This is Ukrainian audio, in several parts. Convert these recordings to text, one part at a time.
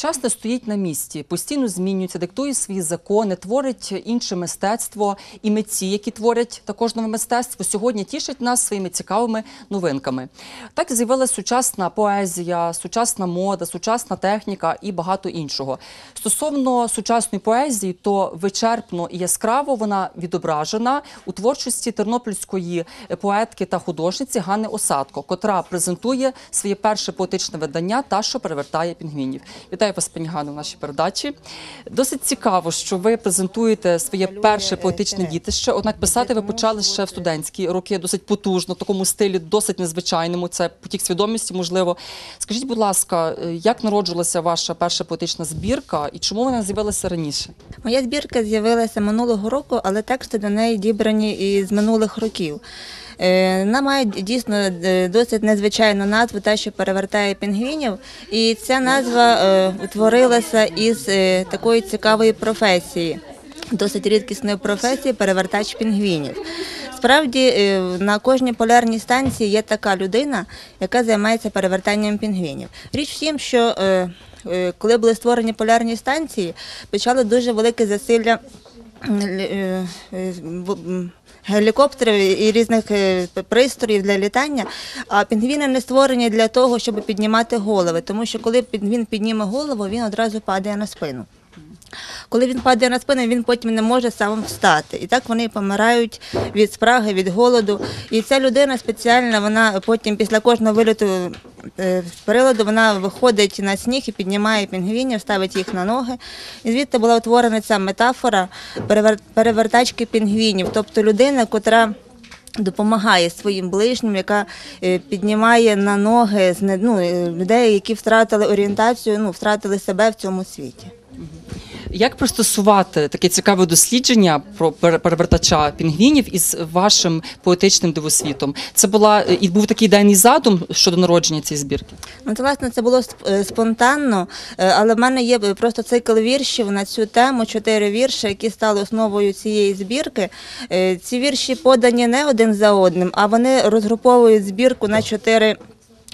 час не стоїть на місці, постійно змінюється, диктує свої закони, творить інше мистецтво і митці, які творять також нове мистецтво, сьогодні тішать нас своїми цікавими новинками. Так з'явилася сучасна поезія, сучасна мода, сучасна техніка і багато іншого. Стосовно сучасної поезії, то вичерпно і яскраво вона відображена у творчості тернопільської поетки та художниці Ганни Осадко, котра презентує своє перше поетичне видання та що перевертає пінгвінів. Вітаю вас, пані Ганно, в нашій передачі. Досить цікаво, що ви презентуєте своє перше поетичне дітище. Однак писати ви почали ще в студентські роки, досить потужно, в такому стилі, досить незвичайному. Це потік свідомості, можливо. Скажіть, будь ласка, е, як народжувалася ваша перша поетична збірка і чому вона з'явилася раніше? Моя збірка з'явилася минулого року, але тексти до неї дібрані із минулих років. Е, Вона має дійсно е, досить незвичайну назву, те, що перевертає пінгвінів. І ця назва е, утворилася із такої цікавої професії, досить рідкісної професії перевертач пінгвінів. Справді на кожній полярній станції є така людина, яка займається перевертанням пінгвінів. Річ в тім, що коли були створені полярні станції, почало дуже велике засилля гелікоптерів і різних е, пристроїв для літання. А пінгвіни не створені для того, щоб піднімати голови, тому що коли пінгвін підніме голову, він одразу падає на спину. Коли він падає на спину, він потім не може сам встати. І так вони помирають від спраги, від голоду. І ця людина спеціальна, вона потім після кожного виліту з приладу вона виходить на сніг і піднімає пінгвінів, ставить їх на ноги. І звідти була утворена ця метафора перевертачки пінгвінів, тобто людина, котра. Допомагає своїм ближнім, яка е, піднімає на ноги ну, е, людей, які втратили орієнтацію, ну втратили себе в цьому світі. Як пристосувати таке цікаве дослідження про перевертача пінгвінів із вашим поетичним дивосвітом? Це була е, і був такий ідейний задум щодо народження цієї збірки. Ну, це, власне, це було е, спонтанно, е, але в мене є просто цикл віршів на цю тему, чотири вірші, які стали основою цієї збірки. Ці вірші подані не один за одним, а вони розгруповують збірку на чотири.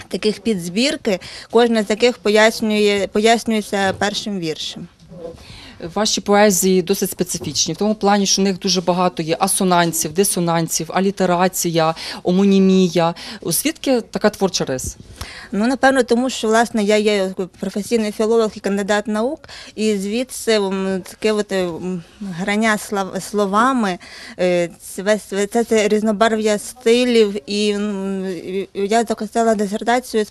Таких підзбірки, кожна з яких пояснює, пояснюється першим віршем. Ваші поезії досить специфічні, в тому плані, що в них дуже багато є асонансів, дисонансів, алітерація, омонімія. Звідки така творча риса? Ну, напевно, тому що власне я є професійний філолог і кандидат наук, і звідси таке от, е, грання словами, е, це, це, це різнобарв'я стилів, і я захистила дисертацію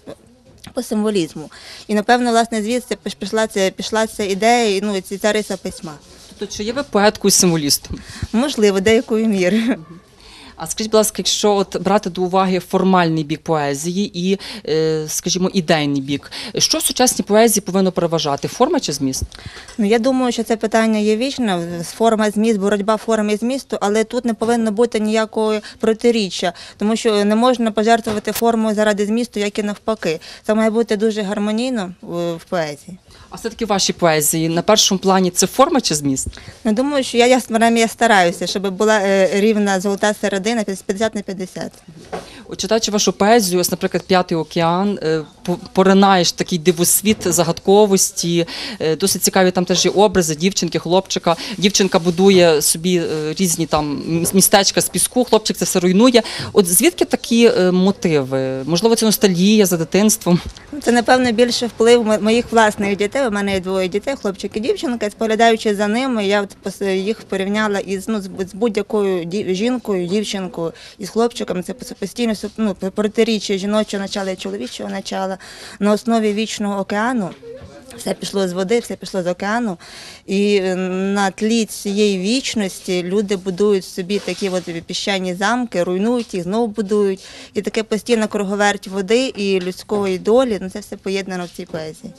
по символізму. І напевно, власне, звідси піш- пішла ця, пішла ця ідея, і, ну, ця риса письма. Тобто, чи є ви поеткою символістом? Можливо, деякою мірою. А скажіть, будь ласка, якщо от брати до уваги формальний бік поезії і, е, скажімо, ідейний бік, що в сучасній поезії повинно переважати форма чи зміст? Ну, я думаю, що це питання є вічне, форма зміст, боротьба форми і змісту, але тут не повинно бути ніякого протиріччя, тому що не можна пожертвувати формою заради змісту, як і навпаки. Це має бути дуже гармонійно в в поезії. А все-таки в вашій поезії на першому плані це форма чи зміст? Ну, думаю, що я, я, я стараюся, щоб була е, рівна золота середина 50 на 50. От Читаючи вашу поезію, ось, наприклад, П'ятий океан, по- поринаєш такий дивосвіт загадковості, е, досить цікаві там теж є образи дівчинки, хлопчика. Дівчинка будує собі е, різні там містечка з піску, хлопчик це все руйнує. От звідки такі е, мотиви? Можливо, це ностальгія за дитинством? Ну, Це, напевно, більше вплив моїх власних дітей. У мене є двоє дітей, хлопчик і дівчинка. Споглядаючи за ними, я їх порівняла із ну, з будь-якою жінкою, дівчинкою із хлопчиком. Це постійно ну, протиріччя жіночого начала і чоловічого начала на основі вічного океану. Все пішло з води, все пішло з океану. І е, на тлі цієї вічності люди будують собі такі от піщані замки, руйнують їх, знову будують. І таке постійна круговерть води і людської долі. Ну це все поєднано в цій поезії.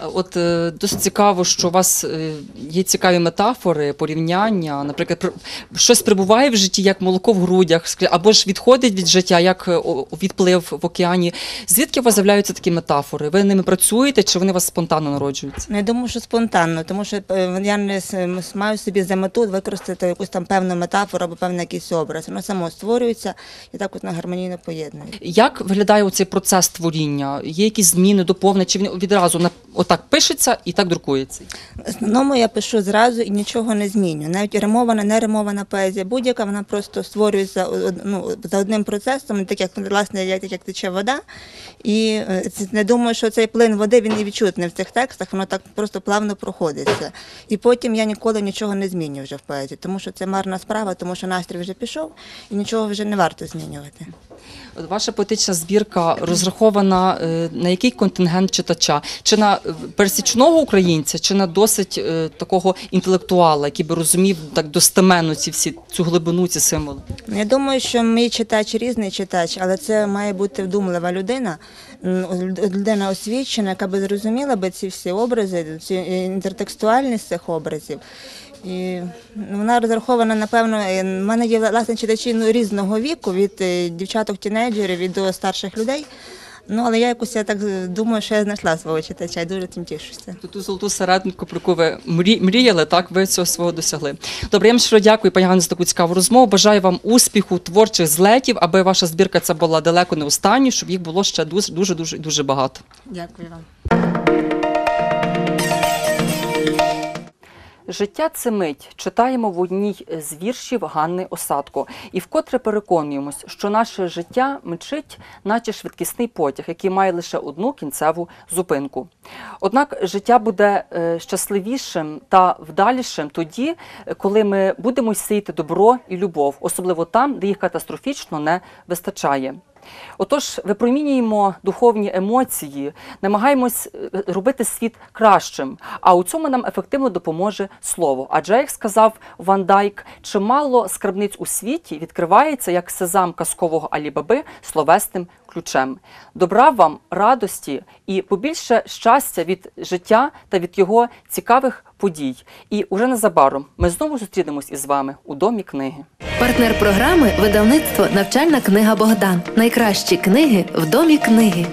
От е, досить цікаво, що у вас е, є цікаві метафори, порівняння. Наприклад, пр- щось прибуває в житті, як молоко в грудях, або ж відходить від життя, як е, відплив в океані. Звідки у вас з'являються такі метафори? Ви ними працюєте, чи вони у вас спонтанно народжуються? Ну, я думаю, що спонтанно, тому що я не маю собі за мету використати якусь там певну метафору або певний якийсь образ. Воно само створюється і так от на гармонійно поєднує. Як виглядає цей процес творіння? Є якісь зміни, доповнення, чи він відразу на отак пишеться і так друкується. В основному я пишу зразу і нічого не зміню. Навіть римована, не римована поезія будь-яка, вона просто створюється ну, за одним процесом, так як власне як, як тече вода. І е, не думаю, що цей плин води він і відчутний в цих текстах, воно так просто плавно проходиться. І потім я ніколи нічого не зміню вже в поезії, тому що це марна справа, тому що настрій вже пішов і нічого вже не варто змінювати. От Ваша поетична збірка розрахована е, на який контингент читача? Чи на пересічного українця, чи на досить е, такого інтелектуала, який би розумів так достеменно ці всі цю глибину, ці символи? Я думаю, що мій читач різний читач, але це має бути вдумлива людина, людина освічена, яка би зрозуміла би ці всі образи, цю інтертекстуальність цих образів. І вона розрахована, напевно, е, в мене є власне читачі ну, різного віку, від е, дівчаток-тінейджерів і до старших людей. Ну, але я якось я так е, думаю, що я знайшла свого читача і дуже тим тішуся. Ту ту золоту серединку, про яку ви мрі- мріяли, так ви цього свого досягли. Добре, я вам щиро дякую, пані Ганна, за таку цікаву розмову. Бажаю вам успіху, творчих злетів, аби ваша збірка ця була далеко не останньою, щоб їх було ще дуже дуже дуже дуже багато. Дякую вам. Життя це мить читаємо в одній з віршів Ганни Осадко, і вкотре переконуємось, що наше життя мчить, наче швидкісний потяг, який має лише одну кінцеву зупинку. Однак життя буде е, щасливішим та вдалішим тоді, коли ми будемо сіяти добро і любов, особливо там, де їх катастрофічно не вистачає. Отож, випромінюємо духовні емоції, намагаємось е, робити світ кращим. А у цьому нам ефективно допоможе слово. Адже, як сказав Ван Дайк, чимало скарбниць у світі відкривається як сезам казкового Алібаби словесним ключем. Добра вам, радості і побільше щастя від життя та від його цікавих подій. І уже незабаром ми знову зустрінемось із вами у домі книги. Партнер програми видавництво Навчальна книга Богдан. Найкращі книги в домі книги.